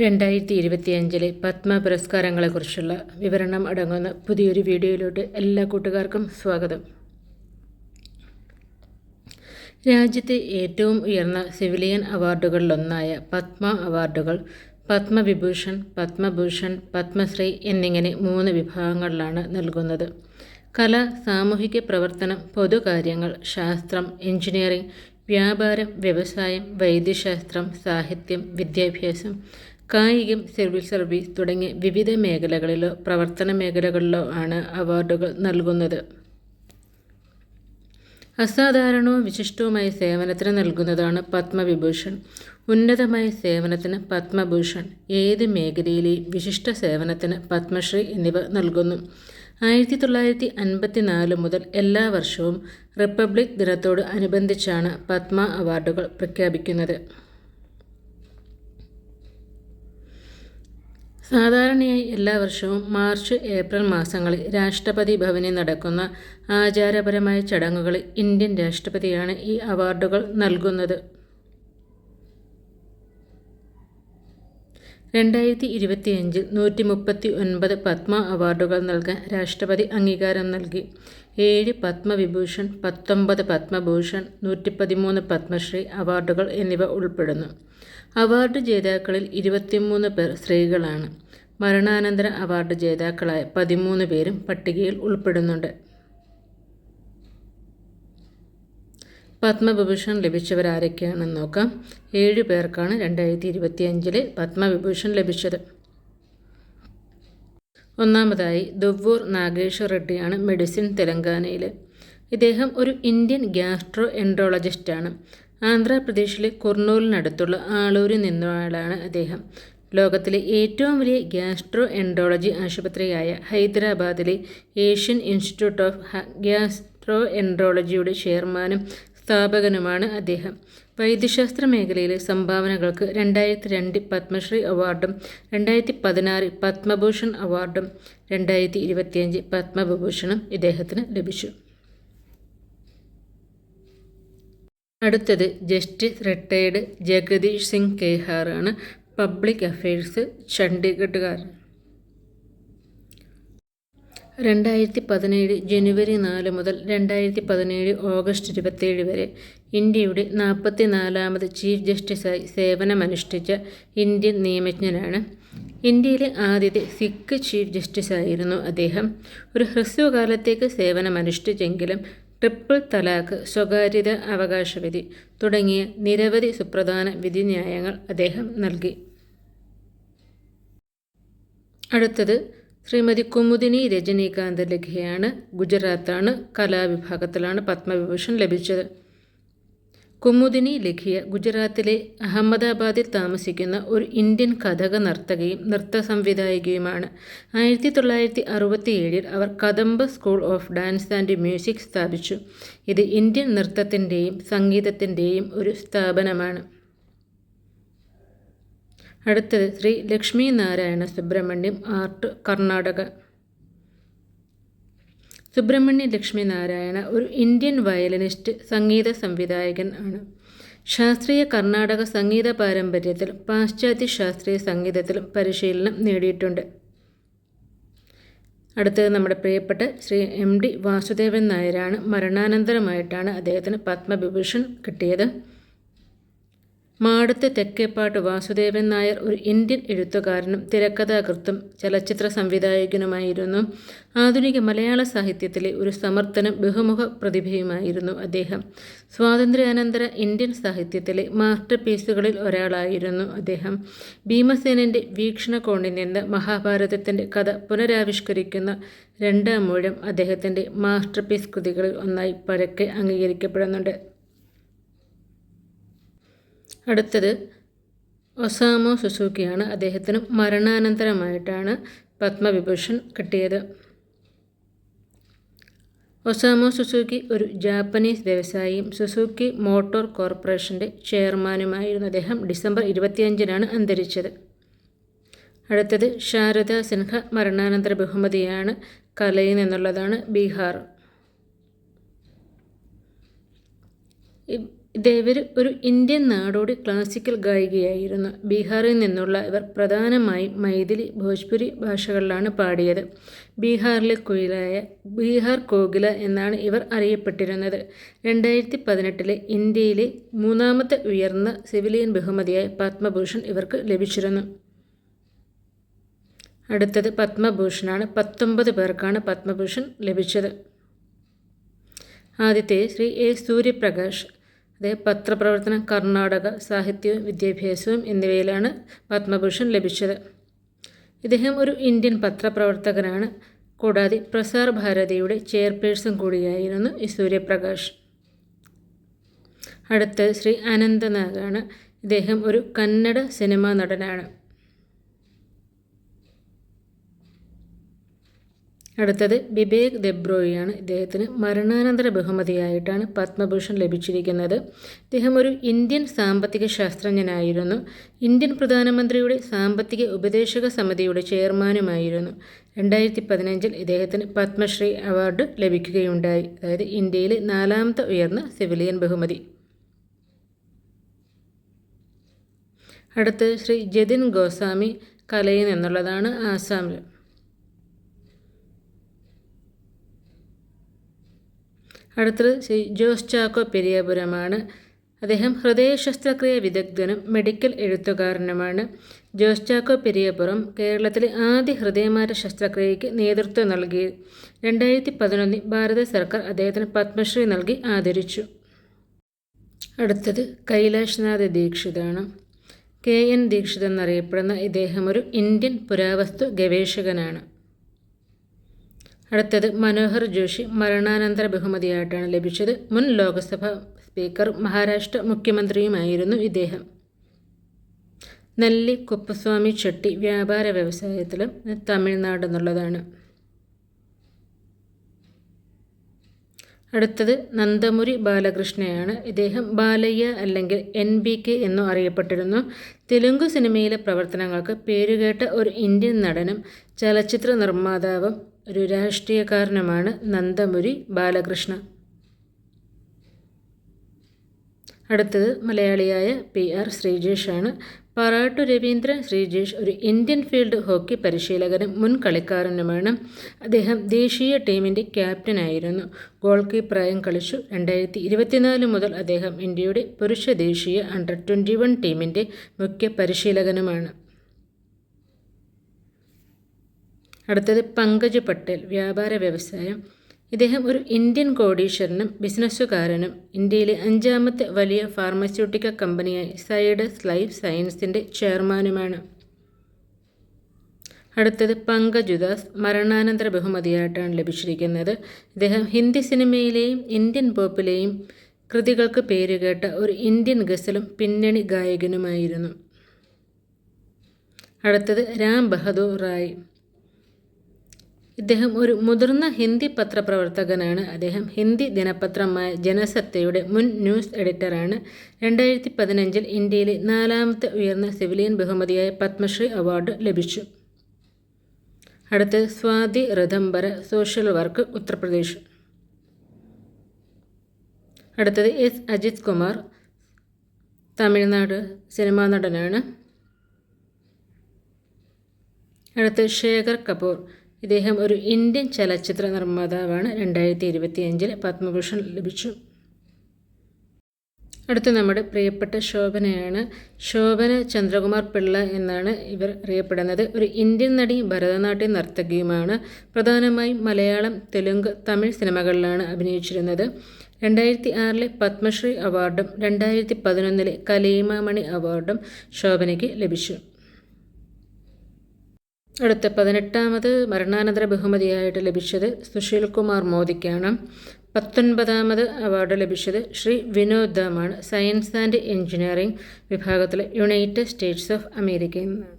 രണ്ടായിരത്തി ഇരുപത്തിയഞ്ചിലെ പത്മ പുരസ്കാരങ്ങളെക്കുറിച്ചുള്ള വിവരണം അടങ്ങുന്ന പുതിയൊരു വീഡിയോയിലോട്ട് എല്ലാ കൂട്ടുകാർക്കും സ്വാഗതം. രാജ്യത്തെ ഏറ്റവും ഉയർന്ന സിവിലിയൻ അവാർഡുകളിലൊന്നായ പത്മ അവാർഡുകൾ പത്മവിഭൂഷൺ പത്മഭൂഷൺ പത്മശ്രീ എന്നിങ്ങനെ മൂന്ന് വിഭാഗങ്ങളിലാണ് നൽകുന്നത്. കല സാമൂഹിക പ്രവർത്തനം പൊതുകാര്യങ്ങൾ ശാസ്ത്രം എഞ്ചിനീയറിംഗ് വ്യാപാരം വ്യവസായം വൈദ്യശാസ്ത്രം സാഹിത്യം വിദ്യാഭ്യാസം കായികം സിവിൽ സർവീസ് തുടങ്ങി വിവിധ മേഖലകളിലോ പ്രവർത്തന മേഖലകളിലോ ആണ് അവാർഡുകൾ നൽകുന്നത്. അസാധാരണവും വിശിഷ്ടവുമായ സേവനത്തിന് നൽകുന്നതാണ് പത്മവിഭൂഷൺ. ഉന്നതമായ സേവനത്തിന് പത്മഭൂഷൺ. ഏത് മേഖലയിലെയും വിശിഷ്ട സേവനത്തിന് പത്മശ്രീ എന്നിവ നൽകുന്നു. ആയിരത്തി തൊള്ളായിരത്തി അൻപത്തി നാല് മുതൽ എല്ലാ വർഷവും റിപ്പബ്ലിക് ദിനത്തോട് അനുബന്ധിച്ചാണ് പത്മ അവാർഡുകൾ പ്രഖ്യാപിക്കുന്നത്. സാധാരണയായി എല്ലാ വർഷവും മാർച്ച് ഏപ്രിൽ മാസങ്ങളിൽ രാഷ്ട്രപതി ഭവനിൽ നടക്കുന്ന ആചാരപരമായ ചടങ്ങുകളിൽ ഇന്ത്യൻ രാഷ്ട്രപതിയാണ് ഈ അവാർഡുകൾ നൽകുന്നത്. രണ്ടായിരത്തി ഇരുപത്തിയഞ്ചിൽ നൂറ്റി മുപ്പത്തി ഒൻപത് പത്മ അവാർഡുകൾ നൽകാൻ രാഷ്ട്രപതി അംഗീകാരം നൽകി. ഏഴ് പത്മവിഭൂഷൺ പത്തൊമ്പത് പത്മഭൂഷൺ നൂറ്റി പതിമൂന്ന് പത്മശ്രീ അവാർഡുകൾ എന്നിവ ഉൾപ്പെടുന്നു. അവാർഡ് ജേതാക്കളിൽ ഇരുപത്തിമൂന്ന് പേർ സ്ത്രീകളാണ്. മരണാനന്തര അവാർഡ് ജേതാക്കളായ പതിമൂന്ന് പേരും പട്ടികയിൽ ഉൾപ്പെടുന്നുണ്ട്. പത്മവിഭൂഷൺ ലഭിച്ചവരാരൊക്കെയാണെന്ന് നോക്കാം. ഏഴ് പേർക്കാണ് രണ്ടായിരത്തി ഇരുപത്തിയഞ്ചിലെ പത്മവിഭൂഷൺ ലഭിച്ചത്. ഒന്നാമതായി ദുവ്വൂർ നാഗേശ്വർ റെഡ്ഡിയാണ് മെഡിസിൻ തെലങ്കാനയിൽ ഇദ്ദേഹം ഒരു ഇന്ത്യൻ ഗ്യാസ്ട്രോ എൻട്രോളജിസ്റ്റാണ് ആന്ധ്രാപ്രദേശിലെ കുർണൂലിനടുത്തുള്ള ആളൂരിൽ നിന്നയാളാണ് അദ്ദേഹം. ലോകത്തിലെ ഏറ്റവും വലിയ ഗ്യാസ്ട്രോ എൻട്രോളജി ആശുപത്രിയായ ഹൈദരാബാദിലെ ഏഷ്യൻ ഇൻസ്റ്റിറ്റ്യൂട്ട് ഓഫ് ഗ്യാസ്ട്രോ എൻട്രോളജിയുടെ ചെയർമാനും സ്ഥാപകനുമാണ് അദ്ദേഹം. വൈദ്യശാസ്ത്ര മേഖലയിലെ സംഭാവനകൾക്ക് രണ്ടായിരത്തി രണ്ട് പത്മശ്രീ അവാർഡും രണ്ടായിരത്തി പതിനാറ് പത്മഭൂഷൺ അവാർഡും രണ്ടായിരത്തി ഇരുപത്തിയഞ്ച് പത്മവിഭൂഷണും ഇദ്ദേഹത്തിന് ലഭിച്ചു. അടുത്തത് ജസ്റ്റിസ് റിട്ടയർഡ് ജഗദീഷ് സിംഗ് കെഹാറാണ് പബ്ലിക് അഫയേഴ്സ് ചണ്ഡീഗഡുകാരൻ രണ്ടായിരത്തി പതിനേഴ് ജനുവരി നാല് മുതൽ രണ്ടായിരത്തി പതിനേഴ് ഓഗസ്റ്റ് ഇരുപത്തേഴ് വരെ ഇന്ത്യയുടെ നാൽപ്പത്തി നാലാമത് ചീഫ് ജസ്റ്റിസായി സേവനമനുഷ്ഠിച്ച ഇന്ത്യൻ നിയമജ്ഞനാണ്. ഇന്ത്യയിലെ ആദ്യത്തെ സിഖ് ചീഫ് ജസ്റ്റിസായിരുന്നു അദ്ദേഹം. ഒരു ഹ്രസ്വകാലത്തേക്ക് സേവനമനുഷ്ഠിച്ചെങ്കിലും ട്രിപ്പിൾ തലാഖ് സ്വകാര്യത അവകാശവിധി തുടങ്ങിയ നിരവധി സുപ്രധാന വിധിന്യായങ്ങൾ അദ്ദേഹം നൽകി. അടുത്തത് ശ്രീമതി കുമുദിനി രജനീകാന്ത് ലഖിയാണ് ഗുജറാത്താണ് കലാവിഭാഗത്തിലാണ് പത്മവിഭൂഷൺ ലഭിച്ചത്. കുമുദിനി ലഖിയ ഗുജറാത്തിലെ അഹമ്മദാബാദിൽ താമസിക്കുന്ന ഒരു ഇന്ത്യൻ കഥക നർത്തകയും നൃത്ത സംവിധായികയുമാണ്. ആയിരത്തി തൊള്ളായിരത്തി അറുപത്തിയേഴിൽ അവർ Kadamba school of dance and music സ്ഥാപിച്ചു. ഇത് ഇന്ത്യൻ നൃത്തത്തിന്റെയും സംഗീതത്തിന്റെയും ഒരു സ്ഥാപനമാണ്. അടുത്തത് ശ്രീ ലക്ഷ്മി നാരായണ സുബ്രഹ്മണ്യം ആർട്ട് കർണാടക. സുബ്രഹ്മണ്യ ലക്ഷ്മി നാരായണ ഒരു ഇന്ത്യൻ വയലിനിസ്റ്റ് സംഗീത സംവിധായകൻ ആണ്. ശാസ്ത്രീയ കർണാടക സംഗീത പാരമ്പര്യത്തിൽ പാശ്ചാത്യ ശാസ്ത്രീയ സംഗീതത്തിലും പരിശീലനം നേടിയിട്ടുണ്ട്. അടുത്തത് നമ്മുടെ പ്രിയപ്പെട്ട ശ്രീ എം ഡി വാസുദേവൻ നായരാണ്. മരണാനന്തരമായിട്ടാണ് അദ്ദേഹത്തിന് പത്മവിഭൂഷൺ കിട്ടിയത്. മാടത്ത് തെക്കേപ്പാട്ട് വാസുദേവൻ നായർ ഒരു ഇന്ത്യൻ എഴുത്തുകാരനും തിരക്കഥാകൃത്തും ചലച്ചിത്ര സംവിധായകനുമായിരുന്നു. ആധുനിക മലയാള സാഹിത്യത്തിലെ ഒരു സമർത്ഥനും ബഹുമുഖ പ്രതിഭയുമായിരുന്നു അദ്ദേഹം. സ്വാതന്ത്ര്യാനന്തര ഇന്ത്യൻ സാഹിത്യത്തിലെ മാസ്റ്റർ പീസുകളിൽ ഒരാളായിരുന്നു അദ്ദേഹം. ഭീമസേനന്റെ വീക്ഷണകോണിൽ നിന്ന് മഹാഭാരതത്തിന്റെ കഥ പുനരാവിഷ്കരിക്കുന്ന രണ്ടാം മൂഴം അദ്ദേഹത്തിന്റെ മാസ്റ്റർ പീസ് കൃതികളിൽ ഒന്നായി പരക്കെ അംഗീകരിക്കപ്പെടുന്നുണ്ട്. അടുത്തത് ഒസാമോ സുസൂക്കിയാണ്. അദ്ദേഹത്തിന് മരണാനന്തരമായിട്ടാണ് പത്മവിഭൂഷൺ കിട്ടിയത്. ഒസാമോ സുസൂക്കി ഒരു ജാപ്പനീസ് വ്യവസായിയും സുസൂക്കി മോട്ടോർ കോർപ്പറേഷന്റെ ചെയർമാനുമായിരുന്ന അദ്ദേഹം ഡിസംബർ ഇരുപത്തിയഞ്ചിനാണ് അന്തരിച്ചത്. അടുത്തത് ശാരദ സിൻഹ മരണാനന്തര ബഹുമതിയാണ് കലയിൽ നിന്നുള്ളതാണ് ബീഹാർ. ഇതേവർ ഒരു ഇന്ത്യൻ നാടോടി ക്ലാസിക്കൽ ഗായികയായിരുന്നു. ബീഹാറിൽ നിന്നുള്ള ഇവർ പ്രധാനമായും മൈഥിലി ഭോജ്പുരി ഭാഷകളിലാണ് പാടിയത്. ബീഹാറിലെ കുയിലായ ബീഹാർ കോകില എന്നാണ് ഇവർ അറിയപ്പെട്ടിരുന്നത്. രണ്ടായിരത്തി പതിനെട്ടിലെ ഇന്ത്യയിലെ മൂന്നാമത്തെ ഉയർന്ന സിവിലിയൻ ബഹുമതിയായ പത്മഭൂഷൺ ഇവർക്ക് ലഭിച്ചിരുന്നു. അടുത്തത് പത്മഭൂഷണാണ്. പത്തൊമ്പത് പേർക്കാണ് പത്മഭൂഷൺ ലഭിച്ചത്. ആദ്യത്തെ ശ്രീ എ സൂര്യപ്രകാശ് അദ്ദേഹം പത്രപ്രവർത്തനം കർണാടക സാഹിത്യവും വിദ്യാഭ്യാസവും എന്നിവയിലാണ് പത്മഭൂഷൺ ലഭിച്ചത്. ഇദ്ദേഹം ഒരു ഇന്ത്യൻ പത്രപ്രവർത്തകനാണ്. കൂടാതെ പ്രസാർ ഭാരതിയുടെ ചെയർപേഴ്സൺ കൂടിയായിരുന്നു ഈ സൂര്യപ്രകാശ്. അടുത്ത ശ്രീ അനന്തനാഗാണ്. ഇദ്ദേഹം ഒരു കന്നഡ സിനിമാ നടനാണ്. അടുത്തത് ബിബേക് ദെബ്രോയിയാണ് ഇദ്ദേഹത്തിന് മരണാനന്തര ബഹുമതിയായിട്ടാണ് പത്മഭൂഷൺ ലഭിച്ചിരിക്കുന്നത്. ഇദ്ദേഹം ഒരു ഇന്ത്യൻ സാമ്പത്തിക ശാസ്ത്രജ്ഞനായിരുന്നു. ഇന്ത്യൻ പ്രധാനമന്ത്രിയുടെ സാമ്പത്തിക ഉപദേശക സമിതിയുടെ ചെയർമാനുമായിരുന്നു. രണ്ടായിരത്തി പതിനഞ്ചിൽ ഇദ്ദേഹത്തിന് പത്മശ്രീ അവാർഡ് ലഭിക്കുകയുണ്ടായി. അതായത് ഇന്ത്യയിലെ നാലാമത്തെ ഉയർന്ന സിവിലിയൻ ബഹുമതി. അടുത്ത് ശ്രീ ജതിൻ ഗോസ്വാമി കലയിൽ നിന്നുള്ളതാണ് ആസാമിൽ. അടുത്തത് ശ്രീ ജോസ് ചാക്കോ പെരിയപുരമാണ്. അദ്ദേഹം ഹൃദയ ശസ്ത്രക്രിയ വിദഗ്ധനും മെഡിക്കൽ എഴുത്തുകാരനുമാണ്. ജോസ് ചാക്കോ പെരിയപുരം കേരളത്തിലെ ആദ്യ ഹൃദയമാറ്റ ശസ്ത്രക്രിയയ്ക്ക് നേതൃത്വം നൽകി. രണ്ടായിരത്തി പതിനൊന്നിൽ ഭാരത സർക്കാർ അദ്ദേഹത്തിന് പത്മശ്രീ നൽകി ആദരിച്ചു. അടുത്തത് കൈലാഷ്നാഥ് ദീക്ഷിതാണ്. കെ എൻ ദീക്ഷിത് എന്നറിയപ്പെടുന്ന ഇദ്ദേഹം ഒരു ഇന്ത്യൻ പുരാവസ്തു ഗവേഷകനാണ്. അടുത്തത് മനോഹർ ജോഷി മരണാനന്തര ബഹുമതിയായിട്ടാണ് ലഭിച്ചത്. മുൻ ലോക്സഭ സ്പീക്കർ മഹാരാഷ്ട്ര മുഖ്യമന്ത്രിയുമായിരുന്നു ഇദ്ദേഹം. നെല്ലി കുപ്പസ്വാമി ചെട്ടി വ്യാപാര വ്യവസായത്തിലും തമിഴ്നാട് എന്നുള്ളതാണ്. അടുത്തത് നന്ദമുരി ബാലകൃഷ്ണയാണ്. ഇദ്ദേഹം ബാലയ്യ അല്ലെങ്കിൽ എൻ ബി കെ എന്നും അറിയപ്പെട്ടിരുന്നു. തെലുങ്ക് സിനിമയിലെ പ്രവർത്തനങ്ങൾക്ക് പേരുകേട്ട ഒരു ഇന്ത്യൻ നടനും ചലച്ചിത്ര നിർമ്മാതാവും ഒരു രാഷ്ട്രീയക്കാരനുമാണ് നന്ദമുരി ബാലകൃഷ്ണ. അടുത്തത് മലയാളിയായ പി ആർ ശ്രീജേഷാണ്. പാറാട്ടു രവീന്ദ്രൻ ശ്രീജേഷ് ഒരു ഇന്ത്യൻ ഫീൽഡ് ഹോക്കി പരിശീലകനും മുൻ കളിക്കാരനുമാണ്. അദ്ദേഹം ദേശീയ ടീമിന്റെ ക്യാപ്റ്റനായിരുന്നു. ഗോൾ കീപ്പറായും കളിച്ചു. രണ്ടായിരത്തി ഇരുപത്തിനാല് മുതൽ അദ്ദേഹം ഇന്ത്യയുടെ പുരുഷ ദേശീയ അണ്ടർ ട്വന്റി വൺ ടീമിന്റെ മുഖ്യ പരിശീലകനുമാണ്. അടുത്തത് പങ്കജ് പട്ടേൽ വ്യാപാര വ്യവസായം. ഇദ്ദേഹം ഒരു ഇന്ത്യൻ കോടീശ്വരനും ബിസിനസ്സുകാരനും. ഇന്ത്യയിലെ അഞ്ചാമത്തെ വലിയ ഫാർമസ്യൂട്ടിക്കൽ കമ്പനിയായ സൈഡസ് ലൈഫ് സയൻസിന്റെ ചെയർമാനുമാണ്. അടുത്തത് പങ്കജുദാസ് മരണാനന്തര ബഹുമതിയായിട്ടാണ് ലഭിച്ചിരിക്കുന്നത്. ഇദ്ദേഹം ഹിന്ദി സിനിമയിലെയും ഇന്ത്യൻ പോപ്പിലെയും കൃതികൾക്ക് പേരുകേട്ട ഒരു ഇന്ത്യൻ ഗസലും പിന്നണി ഗായകനുമായിരുന്നു. അടുത്തത് രാം ബഹദൂർ റായ്. ഇദ്ദേഹം ഒരു മുതിർന്ന ഹിന്ദി പത്രപ്രവർത്തകനാണ്. അദ്ദേഹം ഹിന്ദി ദിനപത്രമായ ജനസത്തയുടെ മുൻ ന്യൂസ് എഡിറ്ററാണ്. രണ്ടായിരത്തി പതിനഞ്ചിൽ ഇന്ത്യയിലെ നാലാമത്തെ ഉയർന്ന സിവിലിയൻ ബഹുമതിയായ പത്മശ്രീ അവാർഡ് ലഭിച്ചു. അടുത്ത് സ്വാതി റഥംബര സോഷ്യൽ വർക്ക് ഉത്തർപ്രദേശ്. അടുത്തത് എസ്. അജിത് കുമാർ തമിഴ്നാട് സിനിമാ നടനാണ്. അടുത്ത് ശേഖർ കപൂർ ഇദ്ദേഹം ഒരു ഇന്ത്യൻ ചലച്ചിത്ര നിർമ്മാതാവാണ്. രണ്ടായിരത്തി ഇരുപത്തി അഞ്ചിൽ പത്മഭൂഷൺ ലഭിച്ചു. അടുത്ത നമ്മുടെ പ്രിയപ്പെട്ട ശോഭനയാണ് ശോഭന ചന്ദ്രകുമാർ പിള്ള എന്നാണ് ഇവർ അറിയപ്പെടുന്നത്. ഒരു ഇന്ത്യൻ നടി ഭരതനാട്യ നർത്തകിയുമാണ്. പ്രധാനമായും മലയാളം തെലുങ്ക് തമിഴ് സിനിമകളിലാണ് അഭിനയിച്ചിരുന്നത്. രണ്ടായിരത്തി ആറിലെ പത്മശ്രീ അവാർഡും രണ്ടായിരത്തി പതിനൊന്നിലെ കലീമാമണി അവാർഡും ശോഭനയ്ക്ക് ലഭിച്ചു. അടുത്ത പതിനെട്ടാമത് മരണാനന്തര ബഹുമതിയായിട്ട് ലഭിച്ചത് സുശീൽ കുമാർ മോദിക്കാണ്. പത്തൊൻപതാമത് അവാർഡ് ലഭിച്ചത് ശ്രീ വിനോദ് ദാമാണ് സയൻസ് ആൻഡ് എഞ്ചിനീയറിംഗ് വിഭാഗത്തിലെ യുണൈറ്റഡ് സ്റ്റേറ്റ്സ് ഓഫ് അമേരിക്കയിൽ നിന്നാണ്.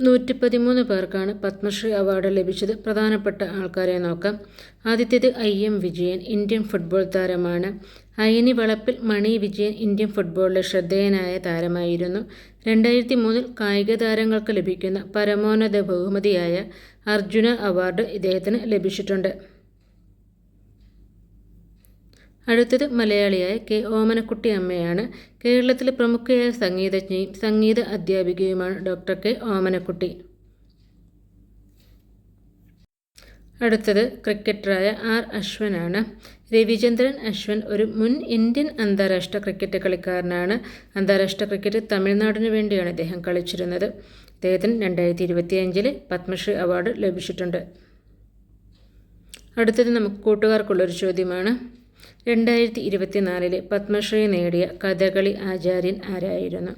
നൂറ്റി പതിമൂന്ന് പേർക്കാണ് പത്മശ്രീ അവാർഡ് ലഭിച്ചത്. പ്രധാനപ്പെട്ട ആൾക്കാരെ നോക്കാം. ആദ്യത്തേത് I M Vijayan Indian football താരമാണ്. അയനി വളപ്പിൽ മണി വിജയൻ ഇന്ത്യൻ ഫുട്ബോളിലെ ശ്രദ്ധേയനായ താരമായിരുന്നു. രണ്ടായിരത്തി മൂന്നിൽ കായിക താരങ്ങൾക്ക് ലഭിക്കുന്ന പരമോന്നത ബഹുമതിയായ അർജുന അവാർഡ് ഇദ്ദേഹത്തിന് ലഭിച്ചിട്ടുണ്ട്. അടുത്തത് മലയാളിയായ കെ ഓമനക്കുട്ടി അമ്മയാണ്. കേരളത്തിലെ പ്രമുഖയായ സംഗീതജ്ഞയും സംഗീത അധ്യാപികയുമാണ് ഡോക്ടർ കെ ഓമനക്കുട്ടി. അടുത്തത് ക്രിക്കറ്ററായ ആർ അശ്വനാണ്. രവിചന്ദ്രൻ അശ്വൻ ഒരു മുൻ ഇന്ത്യൻ അന്താരാഷ്ട്ര ക്രിക്കറ്റ് കളിക്കാരനാണ്. അന്താരാഷ്ട്ര ക്രിക്കറ്റ് തമിഴ്നാടിനു വേണ്ടിയാണ് ഇദ്ദേഹം കളിച്ചിരുന്നത്. അദ്ദേഹത്തിന് രണ്ടായിരത്തി ഇരുപത്തിയഞ്ചിൽ പത്മശ്രീ അവാർഡ് ലഭിച്ചിട്ടുണ്ട്. അടുത്തത് നമുക്ക് കൂട്ടുകാർക്കുള്ളൊരു ചോദ്യമാണ്. രണ്ടായിരത്തി ഇരുപത്തിനാലിൽ പത്മശ്രീ നേടിയ കഥകളി ആചാര്യൻ ആരായിരുന്നു?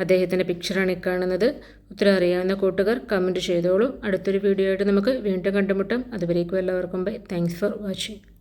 അദ്ദേഹത്തിന്റെ പിക്ചറാണ് ഈ കാണുന്നത്. ഉത്തരം അറിയാവുന്ന കൂട്ടുകാർ കമന്റ് ചെയ്തോളൂ. അടുത്തൊരു വീഡിയോ ആയിട്ട് നമുക്ക് വീണ്ടും കണ്ടുമുട്ടാം. അതുവരേക്കും എല്ലാവർക്കും ബൈ താങ്ക്സ് ഫോർ വാച്ചിങ്